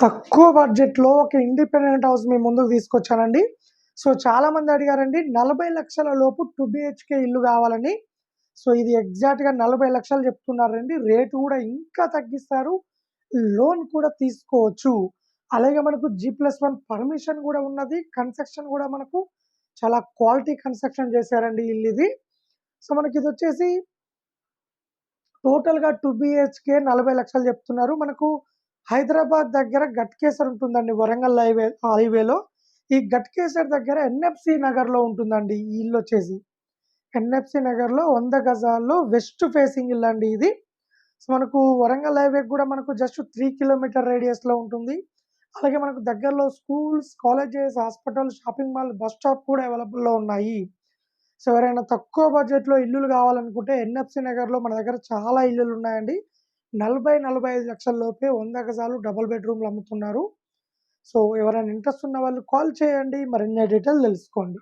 తక్కువ బడ్జెట్‌లో ఒక ఇండిపెండెంట్ హౌస్ మీ ముందుకు తీసుకొచ్చానండి. సో, చాలామంది అడిగారండి నలభై లక్షల లోపు టూ బీహెచ్‌కే ఇల్లు కావాలని. సో, ఇది ఎగ్జాక్ట్‌గా నలభై లక్షలు చెప్తున్నారండి. రేటు కూడా ఇంకా తగ్గిస్తారు. లోన్ కూడా తీసుకోవచ్చు. అలాగే మనకు జి ప్లస్ వన్ పర్మిషన్ కూడా ఉన్నది. కన్‌స్ట్రక్షన్ కూడా మనకు చాలా క్వాలిటీ కన్‌స్ట్రక్షన్ చేశారండి ఇల్లు ఇది సో, మనకి ఇది వచ్చేసి టోటల్‌గా టూ బిహెచ్కే నలభై లక్షలు చెప్తున్నారు. మనకు హైదరాబాద్ దగ్గర గట్కేసర్ ఉంటుందండి వరంగల్ హైవే హైవేలో. ఈ గట్కేసర్ దగ్గర ఎన్ఎఫ్‌సి నగర్‌లో ఉంటుందండి ఈ ఇల్లొచ్చేసి. ఎన్ఎఫ్‌సి నగర్‌లో వంద గజాల్లో వెస్ట్ ఫేసింగ్ ఇల్లు అండి ఇది. సో, మనకు వరంగల్ హైవే కూడా మనకు జస్ట్ త్రీ కిలోమీటర్ రేడియస్‌లో ఉంటుంది. అలాగే మనకు దగ్గరలో schools, colleges, hospital, shopping mall, bus stop కూడా అవైలబుల్‌లో ఉన్నాయి. సో, ఎవరైనా తక్కువ బడ్జెట్‌లో ఇల్లులు కావాలనుకుంటే ఎన్ఎఫ్‌సి నగర్‌లో మన దగ్గర చాలా ఇల్లులు ఉన్నాయండి నలభై నలభై ఐదు లక్షల లోపే వంద గజాలు డబుల్ బెడ్‌రూమ్‌లు అమ్ముతున్నారు. సో, ఎవరైనా ఇంట్రెస్ట్ ఉన్న వాళ్ళు కాల్ చేయండి. మరిన్ని డీటెయిల్ తెలుసుకోండి.